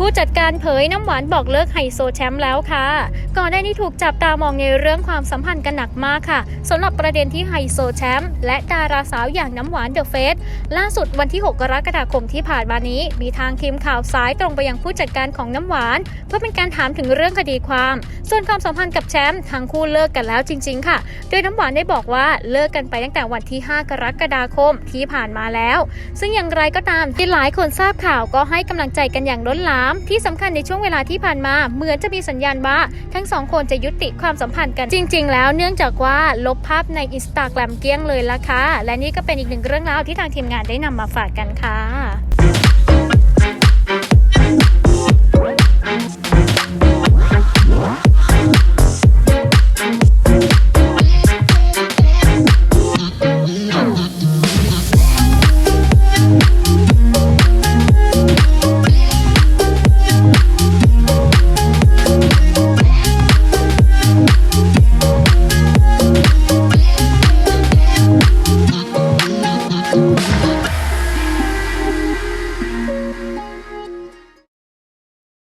ผู้จัดการเผยน้ำหวานบอกเลิกไฮโซแชมป์แล้วค่ะ ก่อนหน้านี้ถูกจับตามองในเรื่องความสัมพันธ์กันหนักมากค่ะสำหรับประเด็นที่ไฮโซแชมป์และดาราสาวอย่างน้ำหวานเดอะเฟสล่าสุดวันที่ 6 กรกฎาคมที่ผ่านมานี้ มีทางทีมข่าวสายตรงไปยังผู้จัดการของน้ำหวาน เพื่อเป็นการถามถึงเรื่องคดีความ ส่วนความสัมพันธ์กับแชมป์ทั้งคู่เลิกกันแล้วจริง ๆ ค่ะ โดยน้ำหวานได้บอกว่าเลิกกันไปตั้งแต่วันที่ 5 กรกฎาคมที่ผ่านมาแล้ว ซึ่งอย่างไรก็ตามที่หลายคนทราบข่าวก็ให้กำลังใจกันอย่างล้นหลามที่สำคัญในช่วงเวลาที่ผ่านมา เหมือนจะมีสัญญาณว่า ทั้งสองคนจะยุติความสัมพันธ์กัน จริง ๆ แล้วเนื่องจากว่าลบภาพในอินสตาแกรมเกลี้ยงเลยละค่ะ และนี่ก็เป็นอีกหนึ่งเรื่องราวที่ทางทีมงานได้นำมาฝากกันค่ะ